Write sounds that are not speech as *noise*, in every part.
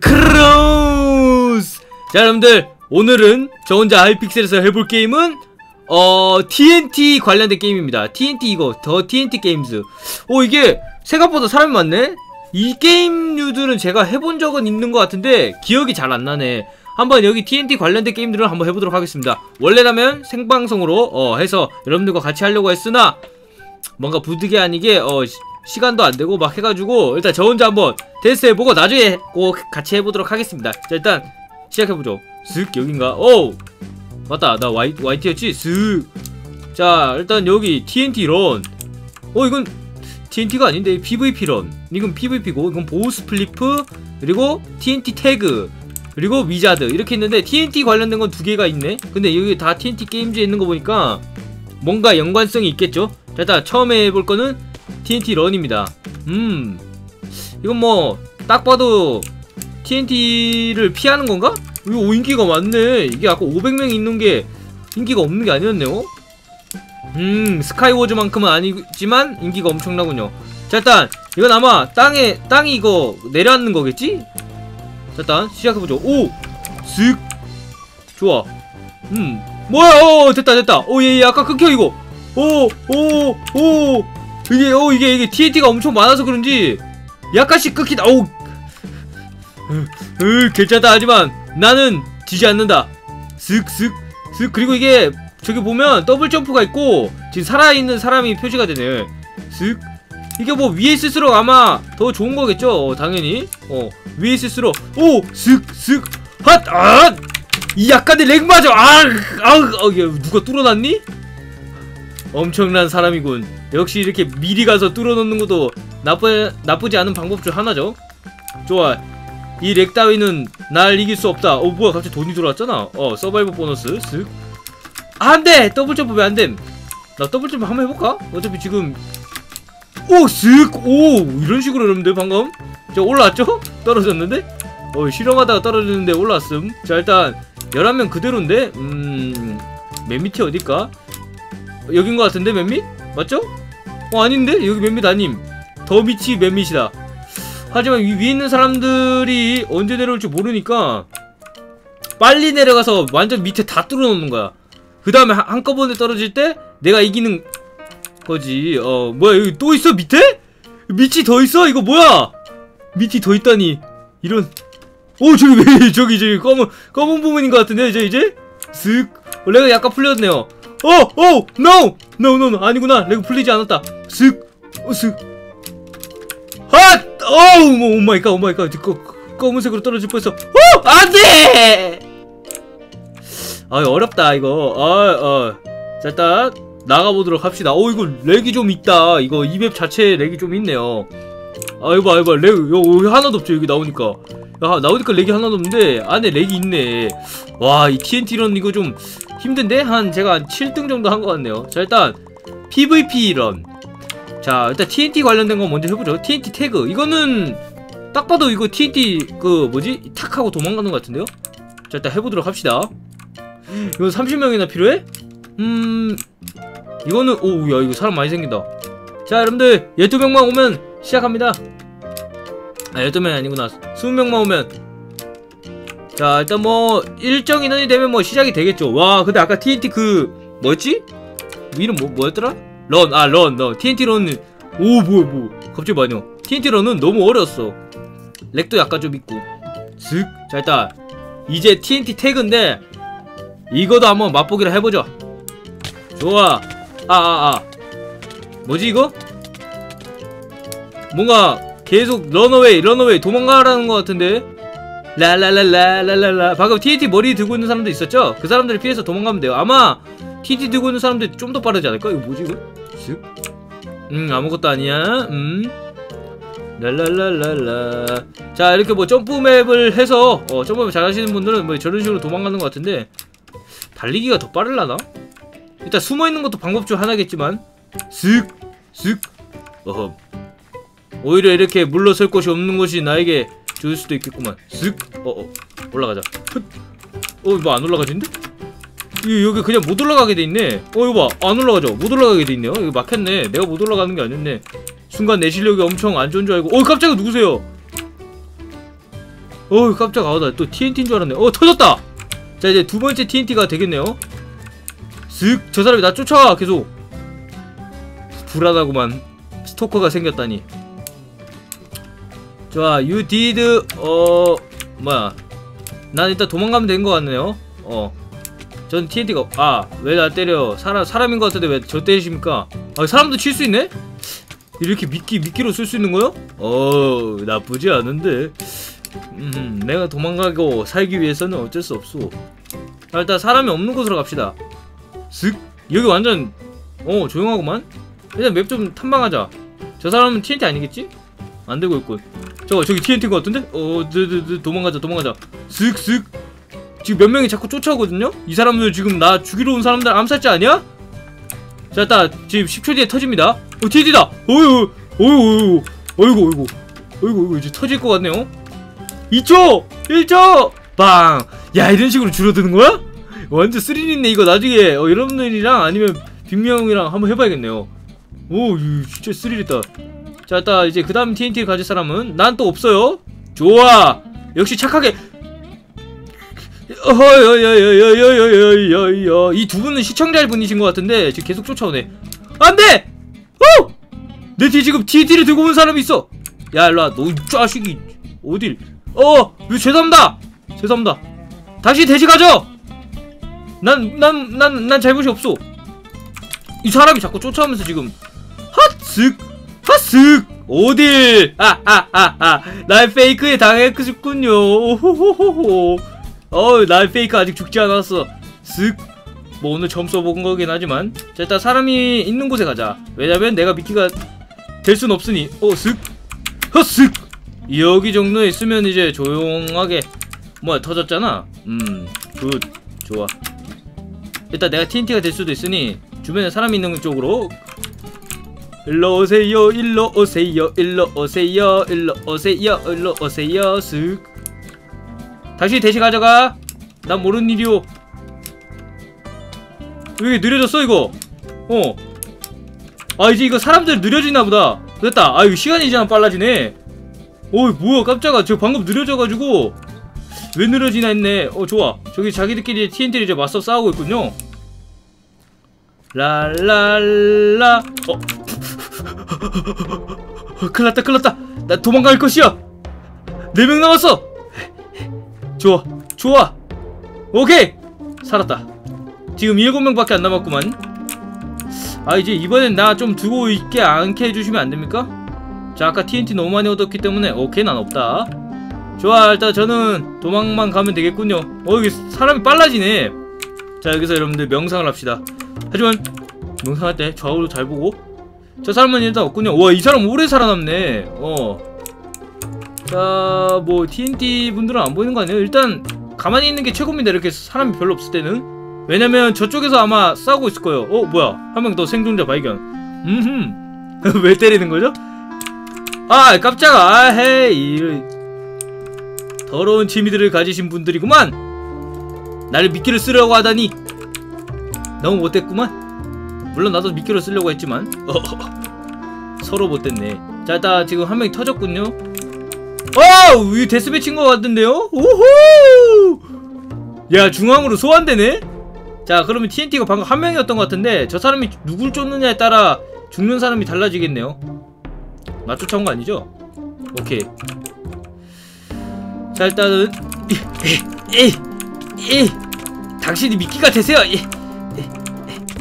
크로스 자 여러분들 오늘은 저 혼자 하이픽셀에서 해볼 게임은 어 TNT 관련된 게임입니다. TNT 이거 더 TNT 게임즈. 오 이게 생각보다 사람이 많네? 이 게임류들은 제가 해본 적은 있는 것 같은데 기억이 잘 안 나네. 한번 여기 TNT 관련된 게임들을 한번 해보도록 하겠습니다. 원래라면 생방송으로 어 해서 여러분들과 같이 하려고 했으나 뭔가 부득이 아니게 어 시, 시간도 안 되고 막 해가지고 일단 저 혼자 한번 테스트 해보고 나중에 꼭 같이 해보도록 하겠습니다. 자 일단 시작해보죠. 슥 여긴가? 오 맞다. 나 Y, YT였지? 슥자 일단 여기 TNT 런. 어 이건 TNT가 아닌데 PVP 런. 이건 PVP고 이건 보스 플리프 그리고 TNT 태그 그리고 위자드. 이렇게 있는데 TNT 관련된 건 두 개가 있네. 근데 여기 다 TNT 게임즈에 있는 거 보니까 뭔가 연관성이 있겠죠? 자 일단 처음에 해볼 거는 TNT 런입니다. 음 이건 뭐 딱 봐도 TNT를 피하는 건가? 이거 인기가 많네. 이게 아까 500명 있는 게 인기가 없는 게 아니었네요. 음 스카이워즈만큼은 아니지만 인기가 엄청나군요. 자 일단 이건 아마 땅에 땅이 이거 내려앉는 거겠지? 자 일단 시작해보죠. 오! 슥! 좋아. 음 뭐야? 어 됐다 됐다. 오예 예, 아까 끊겨 이거. 오오오 이게 어 이게 이게 TNT가 엄청 많아서 그런지 약간씩 끊기다. 오 으, 괜찮다. 하지만 나는 지지 않는다. 슥슥슥. 그리고 이게 저기 보면 더블 점프가 있고 지금 살아있는 사람이 표시가 되네. 슥. 이게 뭐 위에 있을수록 아마 더 좋은 거겠죠? 어, 당연히. 어 위에 있을수록 오슥슥. 핫 아 이 약간의 렉 맞아. 아아우 아, 누가 뚫어놨니? 엄청난 사람이군. 역시 이렇게 미리 가서 뚫어놓는 것도 나쁘, 나쁘지 않은 방법 중 하나죠. 좋아 이 렉 따위는 날 이길 수 없다. 어 뭐야 갑자기 돈이 들어왔잖아. 어 서바이벌 보너스. 쓱 안돼! 더블 점프 왜 안됨. 나 더블 점프 한번 해볼까? 어차피 지금. 오 쓱 오 이런 식으로 여러분들 방금. 저 올라왔죠? 떨어졌는데? 어 실험하다가 떨어졌는데 올라왔음. 자 일단 11명 그대로인데? 음맨 밑이 어딜까? 여긴 것 같은데 맨 밑? 맞죠? 어 아닌데? 여기 맨 밑 아님 더 밑이 맨 밑이다 하지만 위, 위에 있는 사람들이 언제 내려올지 모르니까 빨리 내려가서 완전 밑에 다 뚫어놓는 거야 그 다음에 한꺼번에 떨어질 때 내가 이기는 거지 어 뭐야 여기 또 있어 밑에? 밑이 더 있어? 이거 뭐야 밑이 더 있다니 이런 오 저기 왜 *laughs* 저기 저기 검은 검은 부분인 것 같은데 이제 이제 슥 어, 레가 약간 풀렸네요 어! 어! 노! 노! 노! 노! 아니구나 레가 풀리지 않았다 슥! 어, 슥! 핫! 어우! 뭐, 오마이 갓 오 마이갓. 꺼, 검은색으로 떨어질 뻔했어. 어! 안돼! 아 어렵다 이거. 어어 자 일단 나가보도록 합시다. 어 이거 렉이 좀 있다. 이거 이맵 자체에 렉이 좀 있네요. 아 이거 봐 이거 렉 여기 하나도 없죠 여기 나오니까. 야 나오니까 렉이 하나도 없는데 안에 렉이 있네. 와 이 TNT런 이거 좀 힘든데? 한 제가 한 7등 정도 한 것 같네요. 자 일단 PVP 런 자 일단 TNT 관련된 거 먼저 해보죠 TNT 태그 이거는 딱 봐도 이거 TNT 그 뭐지? 탁 하고 도망가는 것 같은데요? 자 일단 해보도록 합시다 이거 30명이나 필요해? 음... 이거는 오야 이거 사람 많이 생긴다 자 여러분들 12명만 오면 시작합니다 아 12명이 아니구나 20명만 오면 자 일단 뭐 일정 인원이 되면 뭐 시작이 되겠죠 와 근데 아까 TNT 그 뭐였지? 이름 뭐, 뭐였더라? 런 아런너 TNT 런은 오 뭐야 뭐. 갑자기 많이 TNT 런은 너무 어려웠어. 렉도 약간 좀 있고. 슥 자 일단 이제 TNT 태그인데 이거도 한번 맛보기를 해보죠. 좋아. 아아아. 아, 아. 뭐지 이거? 뭔가 계속 런어웨이 런어웨이 도망가라는 것 같은데. 라라라라라라라. 방금 TNT 머리 들고 있는 사람도 있었죠? 그 사람들을 피해서 도망가면 돼요. 아마 TNT 들고 있는 사람들이 좀 더 빠르지 않을까? 이거 뭐지 이거? 슥? 음 아무것도 아니야 음 랄랄랄랄라 자 이렇게 뭐 점프맵을 해서 어 점프맵 잘하시는 분들은 뭐 저런 식으로 도망가는 것 같은데 달리기가 더 빠르려나? 일단 숨어있는 것도 방법 중 하나겠지만 슥! 슥! 어허 오히려 이렇게 물러설 곳이 없는 것이 나에게 좋을 수도 있겠구만 슥! 어어 올라가자 어 이거 안 올라가진데? 여기 그냥 못 올라가게 돼 있네. 어 이거 봐. 안 올라가죠? 못 올라가게 돼 있네요. 이거 막혔네. 내가 못 올라가는 게 아니었네. 순간 내 실력이 엄청 안 좋은 줄 알고. 어 깜짝이야. 누구세요? 어우 깜짝아. 어, 나또 TNT인 줄 알았네. 어 터졌다! 자 이제 두 번째 TNT가 되겠네요. 슥저 사람이 나 쫓아와 계속. 불안하구만 스토커가 생겼다니. 좋아 you did 어 뭐야. 난 일단 도망가면 된 것 같네요. 어 전 TNT가 아왜 나 때려? 사람 사람인 것 같은데 왜 저 때리십니까? 아 사람도 칠 수 있네? 이렇게 미끼 미끼로 쓸 수 있는 거요? 어 나쁘지 않은데. 음 내가 도망가고 살기 위해서는 어쩔 수 없소 자, 일단 사람이 없는 곳으로 갑시다. 슥. 여기 완전 어 조용하구만. 일단 맵 좀 탐방하자. 저 사람은 TNT 아니겠지? 안 되고 있군. 저거 저기 TNT인 것 같은데? 어 드, 드, 드, 도망가자 도망가자. 슥 슥 지금 몇 명이 자꾸 쫓아오거든요? 이 사람들 지금 나 죽이러 온 사람들 암살자 아니야? 자 일단 지금 10초 뒤에 터집니다. 어 TNT다! 어이구 어이구 어이구 어이구. 어이구 어이구. 이제 터질 것 같네요. 2초! 1초! 빵! 야 이런 식으로 줄어드는 거야? 완전 스릴 있네 이거 나중에. 어, 여러분들이랑 아니면 빅명이랑 한번 해봐야겠네요. 오 이거 진짜 스릴 있다. 자 일단 이제 그 다음 TNT를 가질 사람은 난 또 없어요. 좋아! 역시 착하게 이 두 분은 시청자 분이신 것 같은데 지금 계속 쫓아오네. 안돼! 어! 내 뒤에 지금 TNT를 들고 온 사람이 있어. 야 일로와. 너이 자식이 어딜? 어! 죄송합니다. 죄송합니다. 다시 대시 가져 난난 난 난 잘못이 없어. 이 사람이 자꾸 쫓아오면서 지금 핫쓱 핫쓱 어딜? 아아아아. 날 페이크에 당했군요. 오호호호호 어날 페이크 아직 죽지 않았어. 쓱뭐 오늘 처음 써본 거긴 하지만. 자 일단 사람이 있는 곳에 가자. 왜냐면 내가 미끼가 될 순 없으니. 어쓱 헛쓱 여기 정도에 있으면 이제 조용하게. 뭐야 터졌잖아. 음굿. 좋아. 일단 내가 TNT가 될 수도 있으니 주변에 사람 있는 쪽으로. 일로 오세요 일로 오세요 일로 오세요 일로 오세요 일로 오세요 쓱 다시 대시 가져가. 난 모르는 일이오. 왜 이렇게 느려졌어 이거? 어아 이제 이거 사람들 느려지나 보다. 됐다. 아 이거 시간이 지나면 빨라지네. 어이 뭐야 깜짝아. 저 방금 느려져가지고. 왜 느려지나 했네. 어 좋아. 저기 자기들끼리 TNT를 이제 맞서 싸우고 있군요. 랄랄라. 어. *laughs* 큰일났다 큰일났다. 나 도망갈 것이야. 네 명 남았어 좋아 좋아. 오케이. 살았다. 지금 일곱 명밖에 안 남았구만. 아 이제 이번엔 나 좀 두고 있게 않게 해주시면 안됩니까? 자 아까 TNT 너무 많이 얻었기 때문에 오케이 난 없다. 좋아 일단 저는 도망만 가면 되겠군요. 어 여기 사람이 빨라지네. 자 여기서 여러분들 명상을 합시다. 하지만 명상할 때 좌우로 잘 보고. 저 사람은 일단 없군요. 와 이 사람 오래 살아남네. 어 자 뭐 TNT 분들은 안 보이는 거 아니에요? 일단 가만히 있는 게 최고입니다. 이렇게 사람이 별로 없을 때는. 왜냐면 저쪽에서 아마 싸우고 있을 거예요. 어 뭐야? 한 명 더 생존자 발견. 음흠. *laughs* 왜 때리는 거죠? 아 깜짝아. 아, 헤이. 더러운 취미들을 가지신 분들이구만. 나를 미끼를 쓰려고 하다니. 너무 못됐구만. 물론 나도 미끼를 쓰려고 했지만. *laughs* 서로 못됐네. 자 일단 지금 한 명이 터졌군요 어우 이 데스매치인 것 같은데요 오호 야 중앙으로 소환되네 자 그러면 TNT가 방금 한 명이었던 것 같은데 저 사람이 누굴 쫓느냐에 따라 죽는 사람이 달라지겠네요 나 쫓아온 거 아니죠? 오케이 자 일단은 에에에 당신이 미끼가 되세요 에, 에, 에.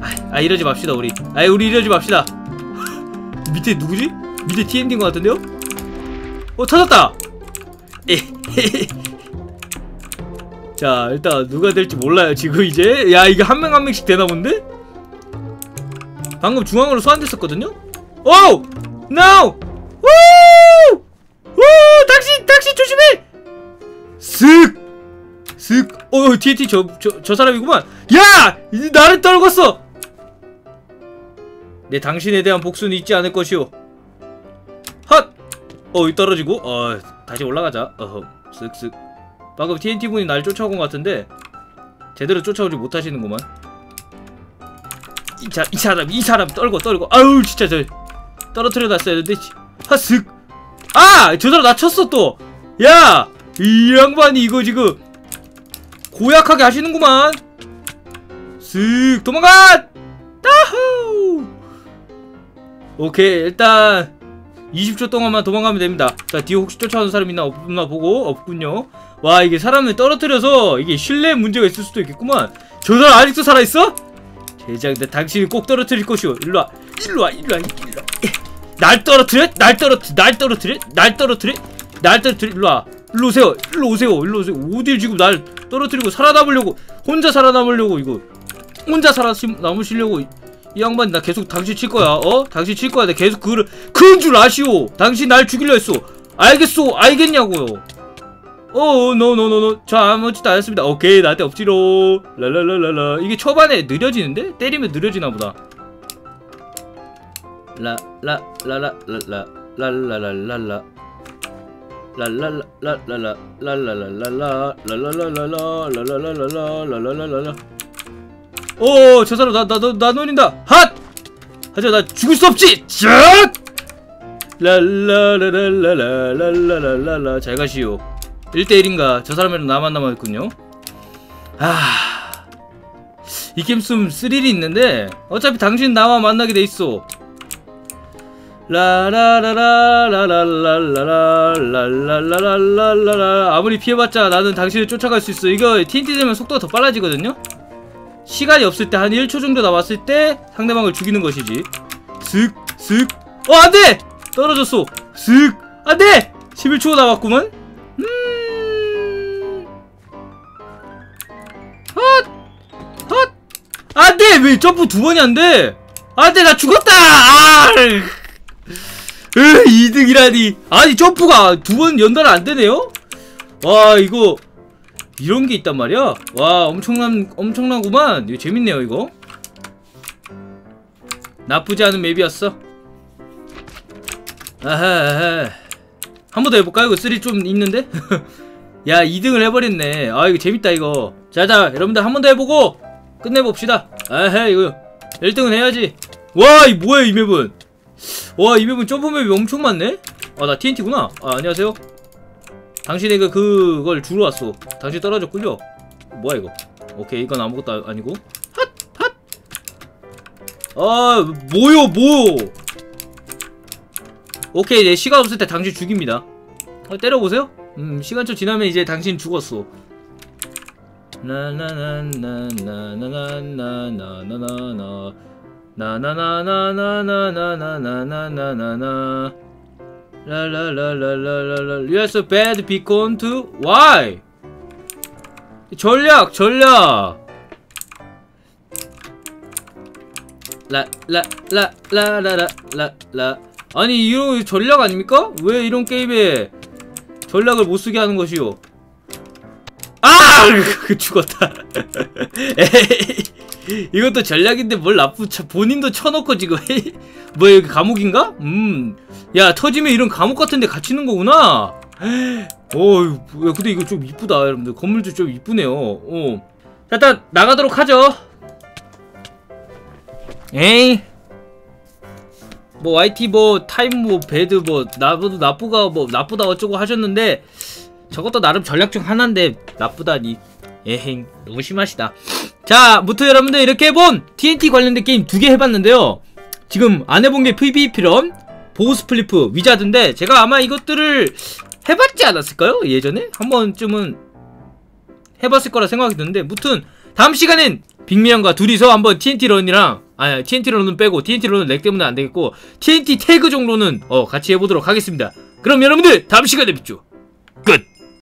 아, 아 이러지 맙시다 우리 아 우리 이러지 맙시다 *laughs* 밑에 누구지? 밑에 TNT인 것 같은데요? 어 터졌다 *laughs* 자 일단 누가 될지 몰라요 지금 이제 야 이게 한명 한 명씩 되나 본데? 방금 중앙으로 소환됐었거든요? 오! NO! 우! 우! 당신 당신 조심해! 쓱! 쓱! 어 TNT 저, 저, 저 사람이구만 야! 나를 떨궜어! 내 당신에 대한 복수는 잊지 않을 것이오 헛! 어 떨어지고 어 다시 올라가자 어허 쓱쓱 방금 TNT 분이 날 쫓아온 것 같은데 제대로 쫓아오지 못하시는구만 이, 자, 이 사람 이 사람 떨고 떨고 아우 진짜 저 떨어뜨려 놨어야 되는데 하 쓱! 아! 저 사람 나 쳤어 또! 야! 이 양반이 이거 지금 고약하게 하시는구만 쓱 도망가 따후 오케이 일단 20초 동안만 도망가면 됩니다 자 뒤에 혹시 쫓아오는 사람 있나 없나 보고 없군요 와 이게 사람을 떨어뜨려서 이게 신뢰 문제가 있을 수도 있겠구만 저 사람 아직도 살아있어? 제작 내 당신이 꼭 떨어뜨릴 것이오 일로와 일로와 일로와 일로와 날 떨어뜨려? 날 떨어뜨려? 날 떨어뜨려? 날 떨어뜨려? 날 떨어뜨려? 일로와 일로 오세요 일로 오세요 일로 오세요 어딜 지금 날 떨어뜨리고 살아남으려고 혼자 살아남으려고 이거 혼자 살아남으시려고 이 양반 나 계속 당신 칠 거야 어? 당신 칠 거야 내 계속 그를 그런 줄 아시오 당신 날 죽이려 했어 알겠소 알겠냐고요 어 노노노노 저 아무것도 안 했습니다 오케이 나한테 엎지로 랄랄랄랄라 이게 초반에 느려지는데? 때리면 느려지나 보다 라라라라라라 랄랄랄랄라 랄랄랄랄라 랄랄랄랄라 랄랄랄랄라 랄랄랄랄라 랄랄랄랄라 오 저 사람 나나 나 노린다 핫 하자 나 죽을 수 없지 쫙 랄라라랄라랄라랄라랄라 잘 가시오 1대1인가 저 사람이랑 나만 남아있군요 아... 이 게임 좀 스릴이 있는데 어차피 당신 나와 만나게 돼있어 라라라라라라라라라라라라라라 아무리 피해봤자 나는 당신을 쫓아갈 수 있어 이거 TNT 되면 속도가 더 빨라지거든요 시간이 없을 때 한 1초 정도 남았을 때 상대방을 죽이는 것이지 슥 슥 어 안돼! 떨어졌어 슥 안돼! 11초 남았구만 음... 헛! 헛! 안돼! 왜 점프 두 번이 안돼! 안돼 나 죽었다! 아! 으 2등이라니 아니 점프가 두 번 연달아 안되네요? 와 이거 이런 게 있단 말이야? 와 엄청난 엄청나구만. 이거 재밌네요 이거. 나쁘지 않은 맵이었어. 아하 한 번 더 해볼까? 이거 3좀 있는데? *laughs* 야 2등을 해버렸네. 아 이거 재밌다 이거. 자자 여러분들 한 번 더 해보고 끝내봅시다. 아하 이거 1등은 해야지. 와 이 뭐야 이 맵은? 와 이 맵은 점프 맵이 엄청 많네? 아 나 TNT구나. 아 안녕하세요 당신에게 그걸 주러 왔어 당신 떨어졌군요. 뭐야 이거? 오케이 이건 아무것도 아니고. 핫! 핫! 아 뭐요 뭐? 오케이 내 시간 없을 때 당신 죽입니다. 어, 때려보세요. 음 시간 좀 지나면 이제 당신 죽었어 나나나나나나나나나나나나 나나나나나나나나나나나나 라라라라라라라 Yes, bad beacon to why? 전략, 전략. 라라라라라라라 아니 이런 전략 아닙니까? 왜 이런 게임에 전략을 못 쓰게 하는 것이오? 아! *laughs* 죽었다. *laughs* 에이, 이것도 전략인데 뭘 나쁘 본인도 쳐놓고 지금 뭐 여기 감옥인가? 음. 야 터지면 이런 감옥 같은데 갇히는 거구나. 어휴 근데 이거 좀 이쁘다 여러분들 건물도 좀 이쁘네요. 어. 자, 일단 나가도록 하죠. 에이. 뭐 YT 뭐 타임 뭐 배드 뭐 나보다 나쁘가 뭐 나쁘다 어쩌고 하셨는데 저것도 나름 전략 중 하나인데 나쁘다니 에행 너무 심하시다 자 무튼 여러분들 이렇게 해본 TNT 관련된 게임 두 개 해봤는데요 지금 안 해본 게 PVP런 보우스플리프 위자드인데 제가 아마 이것들을 해봤지 않았을까요? 예전에? 한 번쯤은 해봤을 거라 생각이 드는데 무튼 다음 시간엔 빅미양과 둘이서 한번 TNT 런이랑 아니 TNT 런은 빼고 TNT 런은 렉 때문에 안 되겠고 TNT 태그 정도는 어 같이 해보도록 하겠습니다. 그럼 여러분들 다음 시간에 뵙죠. 끝!